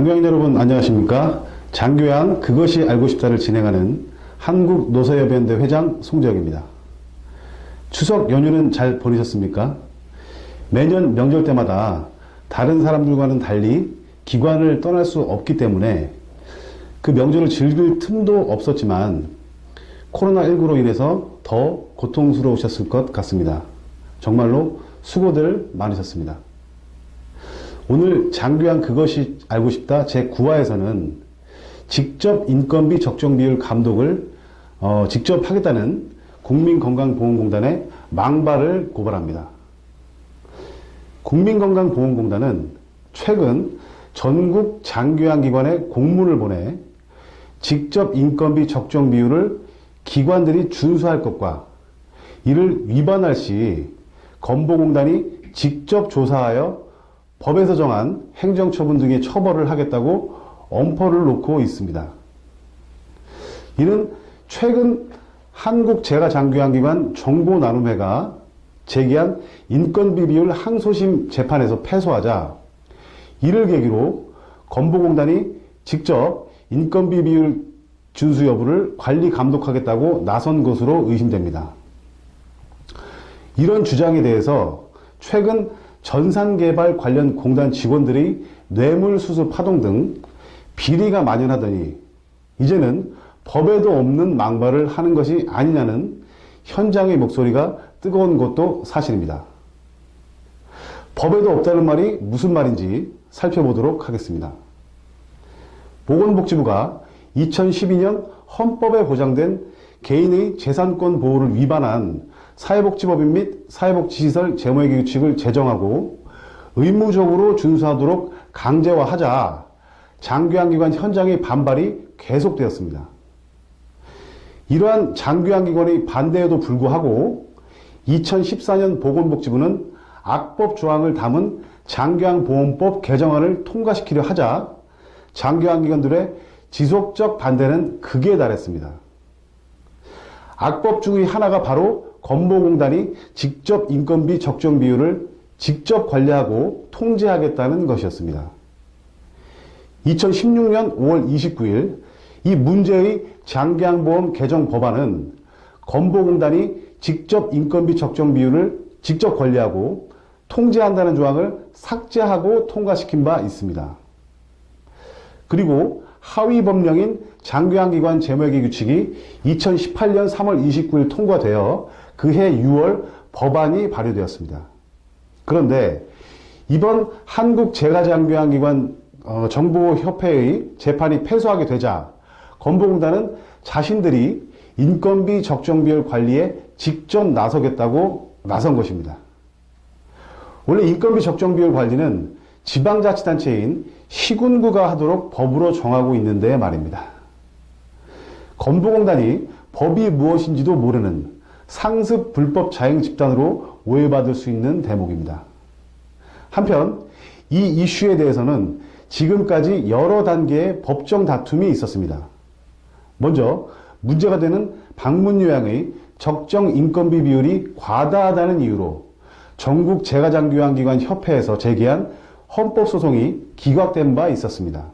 안녕하십니까. 장교양 그것이 알고 싶다를 진행하는 한국노사협연대 회장 송재혁입니다. 추석 연휴는 잘 보내셨습니까? 매년 명절 때마다 다른 사람들과는 달리 기관을 떠날 수 없기 때문에 그 명절을 즐길 틈도 없었지만 코로나19로 인해서 더 고통스러우셨을 것 같습니다. 정말로 수고들 많으셨습니다. 오늘 장교양 그것이 알고 싶다 제 9화에서는 직접 인건비 적정 비율 감독을 어, 직접 하겠다는 국민건강보험공단의 망발을 고발합니다. 국민건강보험공단은 최근 전국 장교양 기관에 공문을 보내 직접 인건비 적정 비율을 기관들이 준수할 것과 이를 위반할 시 건보공단이 직접 조사하여 법에서 정한 행정처분 등의 처벌을 하겠다고 엄포를 놓고 있습니다. 이는 최근 한국재가장교양기관 정보나눔회가 제기한 인건비 비율 항소심 재판에서 패소하자 이를 계기로 건보공단이 직접 인건비 비율 준수 여부를 관리 감독하겠다고 나선 것으로 의심됩니다. 이런 주장에 대해서 최근 전산개발 관련 공단 직원들이 뇌물수수 파동 등 비리가 만연하더니 이제는 법에도 없는 망발을 하는 것이 아니냐는 현장의 목소리가 뜨거운 것도 사실입니다. 법에도 없다는 말이 무슨 말인지 살펴보도록 하겠습니다. 보건복지부가 2012년 헌법에 보장된 개인의 재산권 보호를 위반한 사회복지법인 및 사회복지시설 재무회계 규칙을 제정하고 의무적으로 준수하도록 강제화하자 장교양기관 현장의 반발이 계속되었습니다. 이러한 장교양기관의 반대에도 불구하고 2014년 보건복지부는 악법 조항을 담은 장교양보험법 개정안을 통과시키려 하자 장교양기관들의 지속적 반대는 극에 달했습니다. 악법 중의 하나가 바로 건보공단이 직접 인건비 적정 비율을 직접 관리하고 통제하겠다는 것이었습니다. 2016년 5월 29일 이 문제의 장기양보험 개정 법안은 건보공단이 직접 인건비 적정 비율을 직접 관리하고 통제한다는 조항을 삭제하고 통과시킨 바 있습니다. 그리고 하위 법령인 장교양기관 재무회계 규칙이 2018년 3월 29일 통과되어 그해 6월 법안이 발효되었습니다. 그런데 이번 한국재가장교양기관 어, 정보협회의 재판이 패소하게 되자 건보공단은 자신들이 인건비 적정비율 관리에 직접 나서겠다고 나선 것입니다. 원래 인건비 적정비율 관리는 지방자치단체인 시군구가 하도록 법으로 정하고 있는데 말입니다. 건보공단이 법이 무엇인지도 모르는 상습 불법 자행 집단으로 오해받을 수 있는 대목입니다. 한편 이 이슈에 대해서는 지금까지 여러 단계의 법정 다툼이 있었습니다. 먼저 문제가 되는 방문 요양의 적정 인건비 비율이 과다하다는 이유로 전국 재가장교양기관 협회에서 제기한 헌법소송이 기각된 바 있었습니다.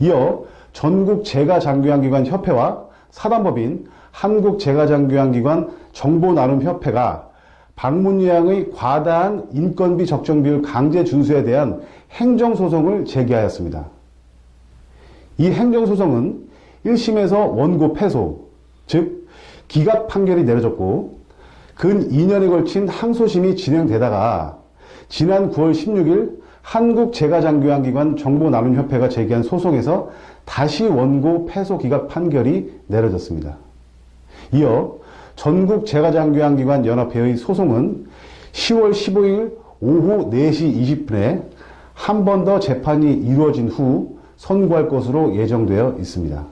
이어 전국 재가장교양기관 협회와 사단법인 한국재가장교양기관 정보나눔협회가 방문요양의 과다한 인건비 적정 비율 강제 준수에 대한 행정소송을 제기하였습니다. 이 행정소송은 1심에서 원고 패소, 즉 기각 판결이 내려졌고 근 2년에 걸친 항소심이 진행되다가 지난 9월 16일 한국재가장교양기관 정보나눔협회가 제기한 소송에서 다시 원고 패소 기각 판결이 내려졌습니다. 이어 전국재가장교양기관 연합회의 소송은 10월 15일 오후 4시 20분에 한 번 더 재판이 이루어진 후 선고할 것으로 예정되어 있습니다.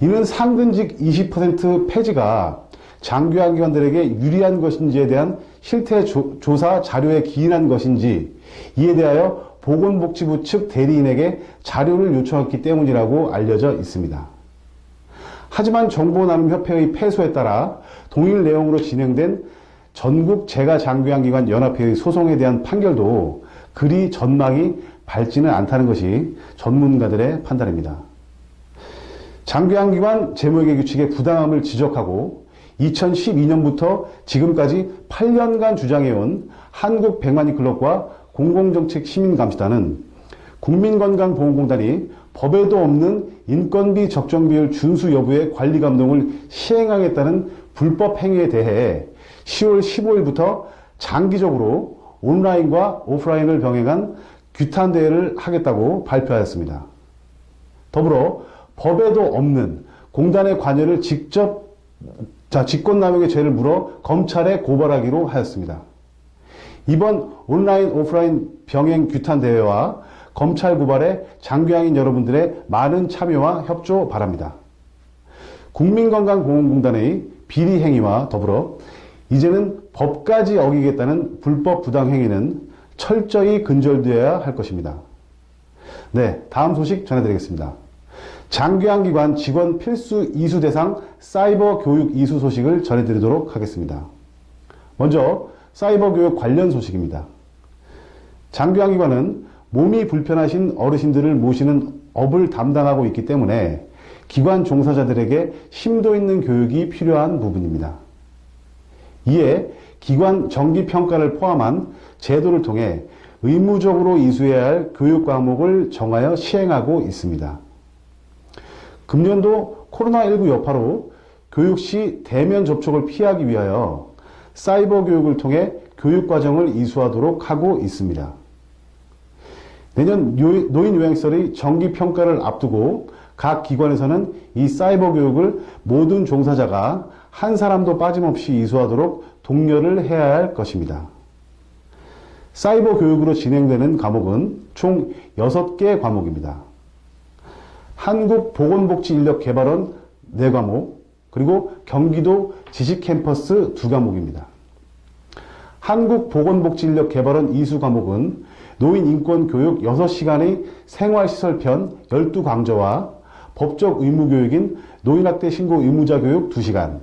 이는 상근직 20% 폐지가 장교양기관들에게 유리한 것인지에 대한 실태 조, 사 자료에 기인한 것인지 이에 대하여 보건복지부 측 대리인에게 자료를 요청했기 때문이라고 알려져 있습니다. 하지만 정보나눔협회의 패소에 따라 동일 내용으로 진행된 전국 재가 장교양기관 연합회의 소송에 대한 판결도 그리 전망이 밝지는 않다는 것이 전문가들의 판단입니다. 장기환기관 재무회계 규칙의 부당함을 지적하고 2012년부터 지금까지 8년간 주장해온 한국 백만이 클럽과 공공정책 시민감시단은 국민건강보험공단이 법에도 없는 인건비 적정 비율 준수 여부의 관리 감독을 시행하겠다는 불법 행위에 대해 10월 15일부터 장기적으로 온라인과 오프라인을 병행한 규탄 대회를 하겠다고 발표하였습니다. 더불어 법에도 없는 공단의 관여를 직접 자, 직권남용의 죄를 물어 검찰에 고발하기로 하였습니다. 이번 온라인 오프라인 병행 규탄 대회와 검찰 고발에 장교양인 여러분들의 많은 참여와 협조 바랍니다. 국민건강보험공단의 비리 행위와 더불어 이제는 법까지 어기겠다는 불법 부당 행위는 철저히 근절되어야 할 것입니다. 네, 다음 소식 전해드리겠습니다. 장교양 기관 직원 필수 이수 대상 사이버 교육 이수 소식을 전해드리도록 하겠습니다. 먼저 사이버 교육 관련 소식입니다. 장교양기관은 몸이 불편하신 어르신들을 모시는 업을 담당하고 있기 때문에 기관 종사자들에게 심도 있는 교육이 필요한 부분입니다. 이에 기관 정기 평가를 포함한 제도를 통해 의무적으로 이수해야 할 교육 과목을 정하여 시행하고 있습니다. 금년도 코로나19 여파로 교육 시 대면 접촉을 피하기 위하여 사이버 교육을 통해 교육 과정을 이수하도록 하고 있습니다. 내년 노인 요양시설의 정기 평가를 앞두고 각 기관에서는 이 사이버 교육을 모든 종사자가 한 사람도 빠짐없이 이수하도록 독려를 해야 할 것입니다. 사이버 교육으로 진행되는 과목은 총 6개 과목입니다. 한국보건복지인력개발원 4과목, 그리고 경기도 지식캠퍼스 2과목입니다. 한국보건복지인력개발원 이수 과목은 노인인권교육 6시간의 생활시설편 12강좌와 법적 의무교육인 노인학대 신고 의무자 교육 2시간,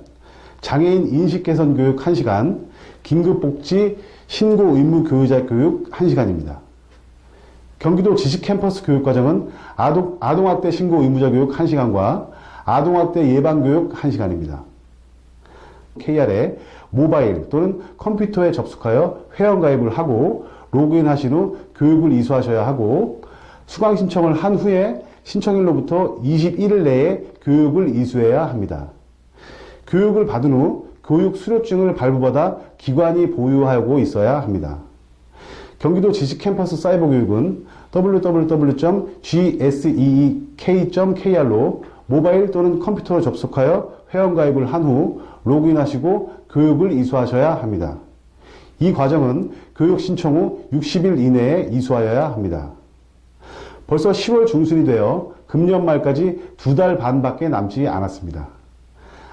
장애인 인식개선 교육 1시간, 긴급복지 신고 의무 교육자 교육 1시간입니다. 경기도 지식캠퍼스 교육과정은 아동, 아동학대 신고 의무자 교육 1시간과 아동학대 예방교육 1시간입니다. KR에 모바일 또는 컴퓨터에 접속하여 회원가입을 하고 로그인 하신 후 교육을 이수하셔야 하고 수강 신청을 한 후에 신청일로부터 21일 내에 교육을 이수해야 합니다. 교육을 받은 후 교육 수료증을 발부받아 기관이 보유하고 있어야 합니다. 경기도 지식캠퍼스 사이버 교육은 www.gseek.kr로 모바일 또는 컴퓨터로 접속하여 회원가입을 한 후 로그인하시고 교육을 이수하셔야 합니다. 이 과정은 교육 신청 후 60일 이내에 이수하여야 합니다. 벌써 10월 중순이 되어 금년 말까지 두 달 반밖에 남지 않았습니다.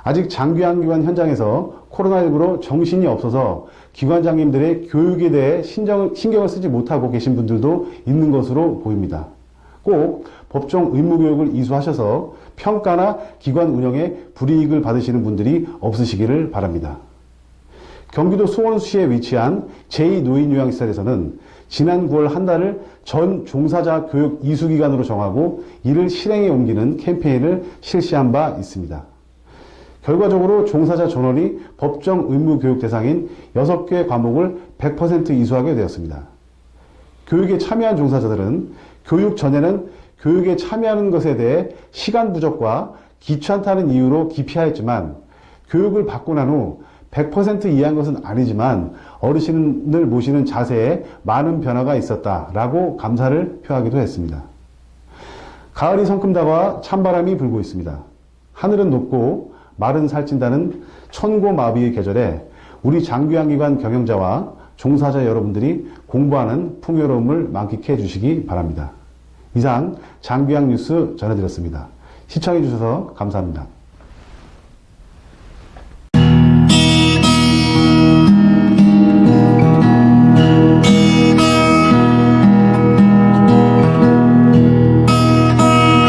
아직 장기환기관 현장에서 코로나19로 정신이 없어서 기관장님들의 교육에 대해 신경, 신경을 쓰지 못하고 계신 분들도 있는 것으로 보입니다. 꼭 법정 의무교육을 이수하셔서 평가나 기관 운영에 불이익을 받으시는 분들이 없으시기를 바랍니다. 경기도 수원시에 위치한 제2노인요양시설에서는 지난 9월 한 달을 전 종사자 교육 이수기간으로 정하고 이를 실행에 옮기는 캠페인을 실시한 바 있습니다. 결과적으로 종사자 전원이 법정 의무 교육 대상인 6개 과목을 100% 이수하게 되었습니다. 교육에 참여한 종사자들은 교육 전에는 교육에 참여하는 것에 대해 시간 부족과 귀찮다는 이유로 기피하였지만 교육을 받고 난 후 100% 이해한 것은 아니지만 어르신을 모시는 자세에 많은 변화가 있었다라고 감사를 표하기도 했습니다. 가을이 성큼 다가와 찬바람이 불고 있습니다. 하늘은 높고 말은 살찐다는 천고마비의 계절에 우리 장기환기관 경영자와 종사자 여러분들이 공부하는 풍요로움을 만끽해 주시기 바랍니다. 이상 장기환 뉴스 전해드렸습니다. 시청해 주셔서 감사합니다.